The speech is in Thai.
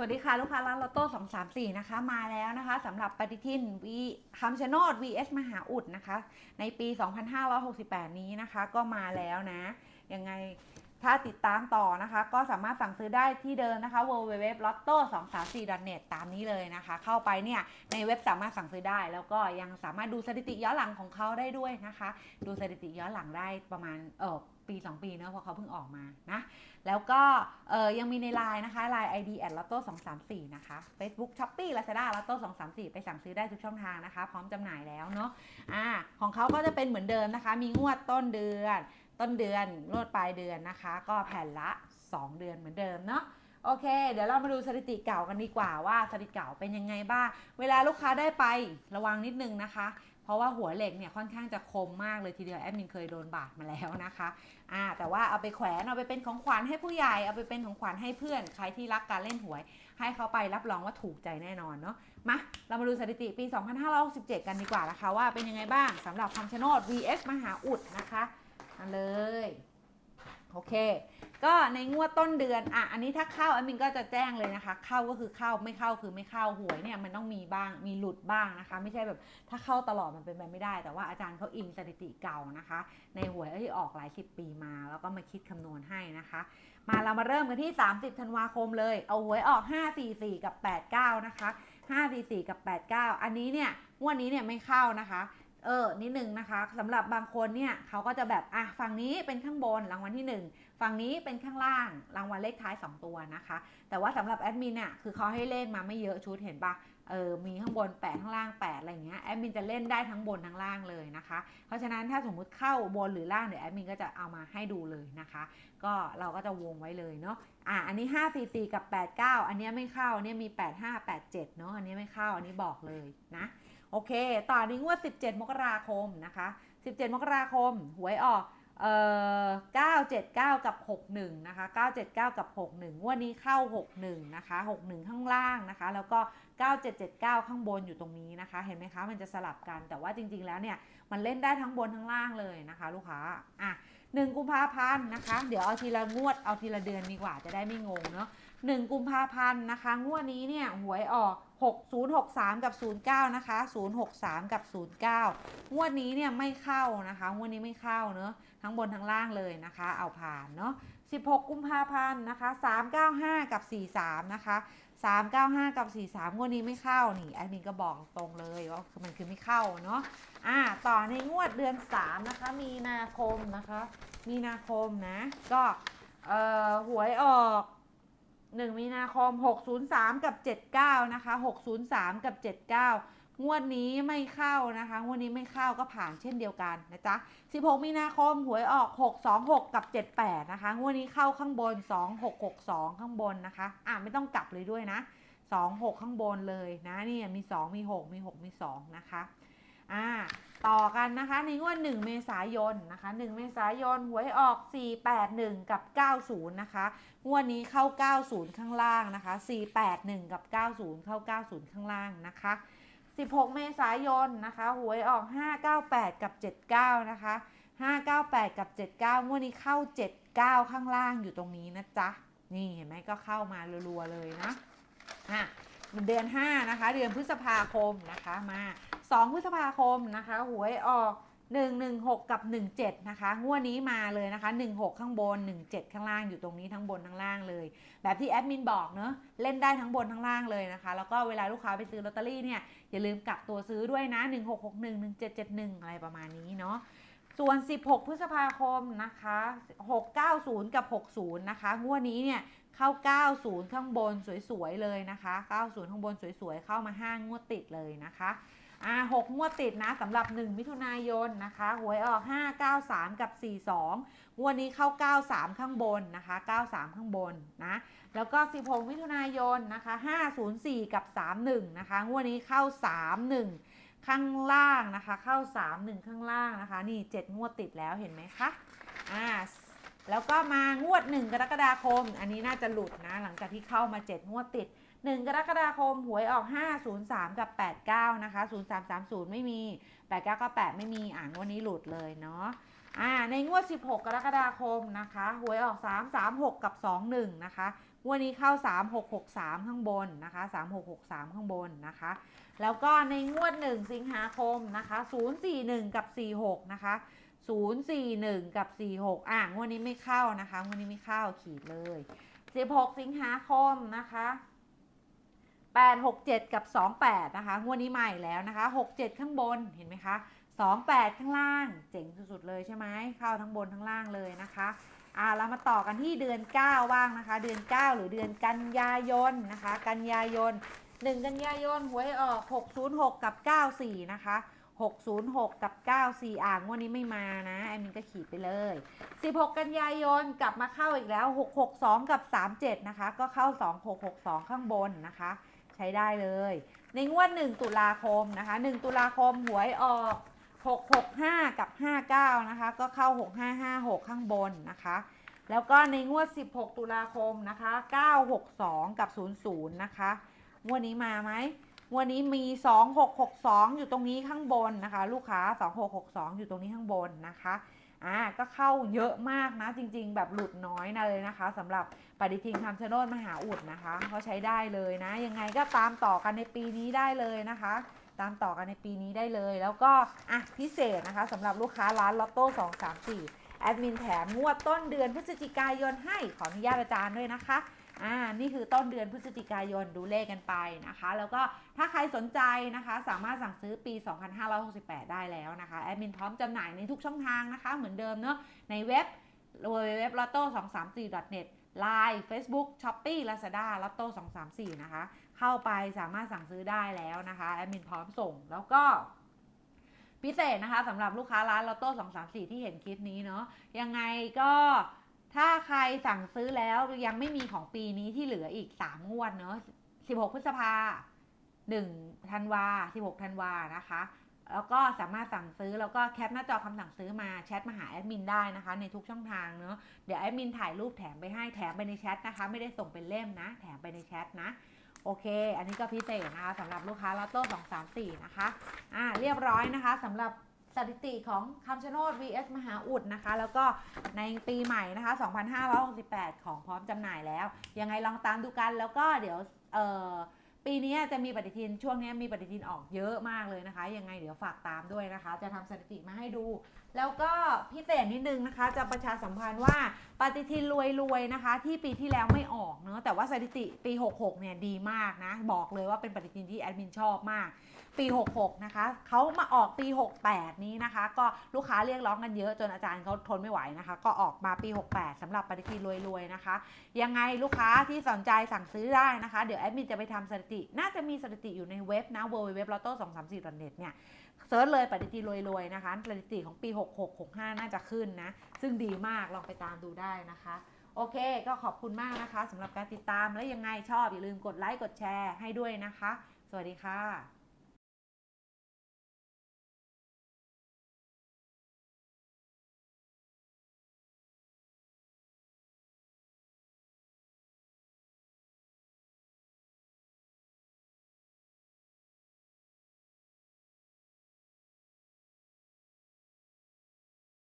สวัสดีค่ะ ลูกค้าร้านลอตโต้สองสามสี่นะคะ มาแล้วนะคะสำหรับปฏิทินวีคำชะโนด vs มหาอุดนะคะ ในปี 2568 นี้นะคะ ก็มาแล้วนะ ยังไง ถ้าติดตามต่อนะคะ ก็สามารถสั่งซื้อได้ที่เดิมนะคะ www.lotto234.net ตามนี้เลยนะคะ เข้าไปเนี่ยในเว็บสามารถสั่งซื้อได้ แล้วก็ยังสามารถดูสถิติย้อนหลังของเขาได้ด้วยนะคะ ดูสถิติย้อนหลังได้ประมาณเออปี 2 ปีเนอะเพราะเขาเพิ่งออกมานะ แล้วก็เออยังมีในไลน์นะคะ Line ID at lotto 234 นะคะ Facebook Shopee Lazada lotto 234 ไปสั่งซื้อได้ทุกช่องทางนะคะ พร้อมจำหน่ายแล้วเนาะอ่าของเขาก็จะเป็นเหมือนเดิมนะคะ มีงวดต้นเดือน ต้นเดือนงวดปลายเดือนนะคะ ก็แผ่นละ 2 เดือนเหมือนเดิมเนาะโอเค เดี๋ยวเรามาดูสถิติเก่ากันดีกว่าว่าสถิติเก่าเป็นยังไงบ้าง เวลาลูกค้าได้ไประวังนิดนึงนะคะ เพราะว่าหัวเหล็กเนี่ยค่อนข้างจะคมมากเลยทีเดียวแอดมินเคยโดนบาดมาแล้วนะคะอ่าแต่ว่าเอาไปแขวนเอาไปเป็นของขวัญให้ผู้ใหญ่เอาไปเป็นของขวัญให้เพื่อนใครที่รักการเล่นหวย ให้เขาไปรับรองว่าถูกใจแน่นอนเนาะมาเรามาดูสถิติปี 2567 กันดีกว่านะคะว่าเป็นยังไงบ้างสำหรับคำชะโนด vs มหาอุดนะคะ มาเลย โอเค ก็ในงวดต้นเดือน อะ อันนี้ถ้าเข้าแอดมินก็จะแจ้งเลยนะคะ เข้าก็คือเข้า ไม่เข้าคือไม่เข้า หวยเนี่ยมันต้องมีบ้าง มีหลุดบ้างนะคะ ไม่ใช่แบบถ้าเข้าตลอดมันเป็นไปไม่ได้ แต่ว่าอาจารย์เขาอิงสถิติเก่านะคะ ในหวยที่ออกหลายสิบปีมา แล้วก็มาคิดคำนวณให้นะคะ มาเรามาเริ่มกันที่ 30ธันวาคมเลย เอาหวยออก 544 กับ 89 นะคะ544กับ 89 อันนี้เนี่ยงวดนี้เนี่ยไม่เข้านะคะ เออนิดนึงนะคะสำหรับบางคนเนี่ยเขาก็จะแบบอะฝั่งนี้เป็นข้างบนรางวัลที่ 1 ฝั่งนี้เป็นข้างล่างรางวัลเลขท้าย 2 ตัวนะคะ แต่ว่าสำหรับแอดมินเนี่ยคือเขาให้เล่นมาไม่เยอะชุดเห็นปะเออมีข้างบน8ข้างล่าง8อะไรอย่างเงี้ยแอดมินจะเล่นได้ทั้งบนทั้งล่างเลยนะคะ เพราะฉะนั้นถ้าสมมุติเข้าบนหรือล่างเดี๋ยวแอดมินก็จะเอามาให้ดูเลยนะคะ ก็เราก็จะวงไว้เลยเนาะอะอันนี้ 5 4 4 กับ 8 9 อันเนี้ยไม่เข้าอันเนี้ยมี 8 5 8 7เนาะอันนี้ไม่เข้าอันนี้บอกเลยนะ โอเค ต่อนี้งวด 17 มกราคมนะคะ 17 มกราคม หวยออกเอ่อ979 กับ 61 นะคะ 979 กับ 61 งวดนี้เข้า 61 นะคะ 61 ข้างล่างนะคะ แล้วก็ 9779 ข้างบนอยู่ตรงนี้นะคะ เห็นไหมคะ มันจะสลับกัน แต่ว่าจริงๆ แล้วเนี่ย มันเล่นได้ทั้งบนทั้งล่างเลยนะคะ ลูกค้า อะ1กุมภาพันธ์นะคะ เดี๋ยวเอาทีละงวด เอาทีละเดือนดีกว่า จะได้ไม่งงเนาะ1กุมภาพันธ์นะคะ งวดนี้เนี่ย หวยออก 6063 กับ 09 นะคะ 063 กับ 09 งวดนี้เนี่ยไม่เข้านะคะ งวดนี้ไม่เข้าเนอะทั้งบนทั้งล่างเลยนะคะ เอาผ่านเนาะ16 กุมภาพันธ์นะคะ 395 กับ 43 นะคะ 395 กับ 43 งวดนี้ไม่เข้านี่แอดมินก็บอกตรงเลยว่ามันคือไม่เข้าเนาะอ่าต่อในงวดเดือน 3 นะคะ มีนาคมนะคะ มีนาคมนะ ก็เอ่อหวยออก 1 มีนาคม 603 กับ 79 นะคะ 603 กับ 79 งวดนี้ไม่เข้านะคะ งวดนี้ไม่เข้าก็ผ่านเช่นเดียวกันนะจ๊ะ 16 มีนาคมหวยออก 626 กับ 78 นะคะ งวดนี้เข้าข้างบน 2662 ข้างบนนะคะ อะไม่ต้องกลับเลยด้วยนะ 26 ข้างบนเลยนะนี่มี 2 มี 6 มี 6 มี 2 นะคะ อ่าต่อกันนะคะในงวด 1 เมษายนนะคะ 1 เมษายนหวยออก 481 กับ 90 นะคะ งวดนี้เข้า 90 ข้างล่างนะคะ 481 กับ 90 เข้า 90 ข้างล่างนะคะ 16 เมษายนนะคะหวยออก 598 กับ 79 นะคะ 598 กับ 79 งวดนี้เข้า 79 ข้างล่างอยู่ตรงนี้นะจ๊ะ นี่เห็นไหมก็เข้ามารัวๆเลยนะอะเดือน 5 นะคะ เดือนพฤษภาคมนะคะมา 2 พฤษภาคมนะคะ หวยออก 116 กับ 17 นะคะ งวดนี้มาเลยนะคะ 16 ข้างบน 17 ข้างล่างอยู่ตรงนี้ทั้งบนทั้งล่างเลย แบบที่แอดมินบอกเนอะเล่นได้ทั้งบนทั้งล่างเลยนะคะ แล้วก็เวลาลูกค้าไปซื้อลอตเตอรี่เนี่ย อย่าลืมกลับตัวซื้อด้วยนะ 1661 1771 อะไรประมาณนี้เนาะส่วน 16 พฤษภาคมนะคะ 690 กับ 60 นะคะ งวดนี้เนี่ยเข้า 90 ข้างบนสวยๆเลยนะคะ 90 ข้างบนสวยๆ เข้ามา5งวดติดเลยนะคะ อ่า6งวดติดนะสำหรับ 1 มิถุนายนนะคะหวยออก 593 กับ 42งวดนี้เข้า 93 ข้างบนนะคะ 93 ข้างบนนะแล้วก็ 16 มิถุนายนนะคะ504 กับ 31 นะคะงวดนี้เข้า 31 ข้างล่างนะคะ เข้า 31 ข้างล่างนะคะ นี่ 7 งวดติดแล้วเห็นไหมคะอ่าแล้วก็มางวด 1 กรกฎาคม อันนี้น่าจะหลุดนะ หลังจากที่เข้ามา 7 งวดติด 1 กรกฎาคมหวยออก 503 กับ 89 นะคะ 0330 ไม่มี 89ก็8ไม่มีอ่านวันนี้หลุดเลยเนาะอ่าในงวด 16 กรกฎาคมนะคะหวยออก 336 กับ 21 นะคะงวดนี้เข้า 3663 ข้างบนนะคะ 3663 ข้างบนนะคะ แล้วก็ในงวด 1 สิงหาคมนะคะ041 กับ 46 นะคะ041 กับ 46 อะงวดนี้ไม่เข้านะคะงวดนี้ไม่เข้าขีดเลย 16 สิงหาคมนะคะ 867 กับ 28 นะคะงวดนี้ใหม่แล้วนะคะ 67 ข้างบนเห็นไหมคะ 28 ข้างล่าง เจ๋งสุดๆเลยใช่ไหมเข้าทั้งบนทั้งล่างเลยนะคะอ่าเรามาต่อกันที่เดือน9บ้างนะคะ เดือน 9 หรือเดือนกันยายนนะคะ กันยายน 1 กันยายนหวยออก 606 กับ 94 นะคะ 606 กับ 94 อ่างวดนี้ไม่มานะแอมินก็ขีดไปเลย 16 กันยายนกลับมาเข้าอีกแล้ว 662 กับ 37 นะคะ ก็เข้า 2662 ข้างบนนะคะ ใช้ได้เลย ในงวด 1 ตุลาคมนะคะ 1 ตุลาคมหวยออก 665 กับ 59 นะคะ ก็เข้า 6556 ข้างบนนะคะ แล้วก็ในงวด 16 ตุลาคมนะคะ 962 กับ 00 นะคะ งวดนี้มาไหมงวดนี้มี 2662 อยู่ตรงนี้ข้างบนนะคะ ลูกค้า 2662 อยู่ตรงนี้ข้างบนนะคะ อ่าก็เข้าเยอะมากนะจริง ๆ แบบหลุดน้อยนะเลยนะคะสำหรับปฏิทินคำชะโนดมหาอุดนะคะเขาใช้ได้เลยนะ ยังไงก็ตามต่อกันในปีนี้ได้เลยนะคะ ตามต่อกันในปีนี้ได้เลย แล้วก็อะพิเศษนะคะสำหรับลูกค้าร้านลอตโต้2 3 4แอดมินแถมงวดต้นเดือนพฤศจิกายนให้ขออนุญาตอาจารย์ด้วยนะคะ อ่านี่คือต้นเดือนพฤศจิกายนดูเลขกันไปนะคะ แล้วก็ถ้าใครสนใจนะคะ สามารถสั่งซื้อปี 2568 ได้แล้วนะคะแอดมินพร้อมจำหน่ายในทุกช่องทางนะคะ เหมือนเดิมเนาะในเว็บ www.lotto234.net Line Facebook Shopee Lazada Lotto 234 นะคะ เข้าไปสามารถสั่งซื้อได้แล้วนะคะแอดมินพร้อมส่งแล้วก็พิเศษนะคะสำหรับลูกค้าร้านลอตโต้234 ที่เห็นคลิปนี้เนาะยังไงก็ ถ้าใครสั่งซื้อแล้วยังไม่มีของปีนี้ที่เหลืออีก3งวดเนาะ16พฤษภา1ธันวา16ธันวานะคะ แล้วก็สามารถสั่งซื้อแล้วก็แคปหน้าจอคำสั่งซื้อมาแชทมาหาแอดมินได้นะคะ ในทุกช่องทางเนาะเดี๋ยวแอดมินถ่ายรูปแถมไปให้แถมไปในแชทนะคะ ไม่ได้ส่งเป็นเล่มนะ แถมไปในแชทนะโอเค อันนี้ก็พิเศษนะคะสำหรับลูกค้าลอตโต้234นะคะ อ่า เรียบร้อยนะคะสำหรับ สถิติของคำชะโนด vs มหาอุดนะคะ แล้วก็ในปีใหม่นะคะ 2568 ของพร้อมจำหน่ายแล้ว ยังไงลองตามดูกันแล้วก็เดี๋ยวเออปีนี้จะมีปฏิทินช่วงนี้มีปฏิทินออกเยอะมากเลยนะคะ ยังไงเดี๋ยวฝากตามด้วยนะคะ จะทำสถิติมาให้ดู แล้วก็พิเศษนิดนึงนะคะ จะประชาสัมพันธ์ว่าปฏิทินรวยๆนะคะ ที่ปีที่แล้วไม่ออกเนอะแต่ว่าสถิติปี 66 เนี่ยดีมากนะ บอกเลยว่าเป็นปฏิทินที่แอดมินชอบมาก ปี 66 นะคะเขามาออกปี 68 นี้นะคะ ก็ลูกค้าเรียกร้องกันเยอะจนอาจารย์เขาทนไม่ไหวนะคะ ก็ออกมาปี 68สำหรับปฏิทินรวยๆนะคะ ยังไงลูกค้าที่สนใจสั่งซื้อได้นะคะ เดี๋ยวแอดมินจะไปทำสถิติ น่าจะมีสถิติอยู่ในเว็บนะ www.lotto234.net เนี่ยเซิร์ชเลยปฏิทินรวยๆนะคะปฏิทินของปี 66 65 น่าจะขึ้นนะ ซึ่งดีมากลองไปตามดูได้นะคะโอเค ก็ขอบคุณมากนะคะสำหรับการติดตาม และยังไงชอบอย่าลืมกดไลค์ กดแชร์ให้ด้วยนะคะ สวัสดีค่ะ